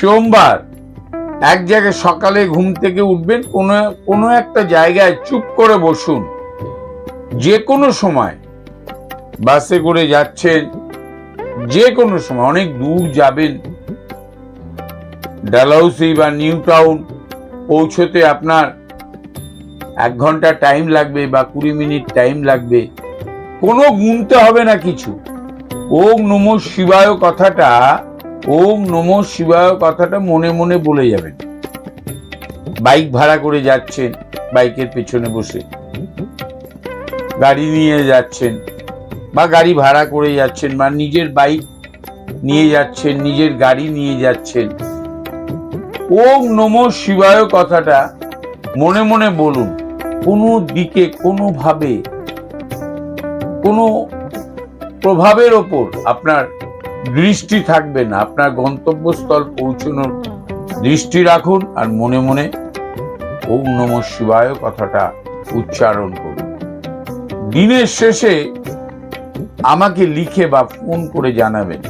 সোমবার এক জায়গায় সকালে ঘুম থেকে উঠবেন, কোনো কোনো একটা জায়গায় চুপ করে বসুন। যে কোনো সময় বাসে করে যাচ্ছেন, যে কোনো সময়, অনেক দূর যাবেন। ডালহাউসি বা নিউ টাউন পৌঁছতে আপনার এক ঘণ্টা টাইম লাগবে বা কুড়ি মিনিট টাইম লাগবে। কোনো গুনতে হবে না কিছু। ওম নমঃ শিবায় কথাটা ওম নমঃ শিবায় কথাটা মনে মনে বলে যাবেন। বাইক ভাড়া করে যাচ্ছেন, বাইকের পেছনে বসে। গাড়ি নিয়ে যাচ্ছেন বা গাড়ি ভাড়া করে যাচ্ছেন বা নিজের বাইক নিয়ে যাচ্ছেন, নিজের গাড়ি নিয়ে যাচ্ছেন। ওম নমঃ শিবায় কথাটা মনে মনে বলুন, কোনো দিকে কোনোভাবে কোনো প্রভাবের ওপর আপনার দৃষ্টি থাকবে না, আপনার গন্তব্যস্থল পৌঁছানোর দৃষ্টি রাখুন আর মনে মনে ওম নম শিবায় কথাটা উচ্চারণ করুন। দিনের শেষে আমাকে লিখে বা ফোন করে জানাবেন।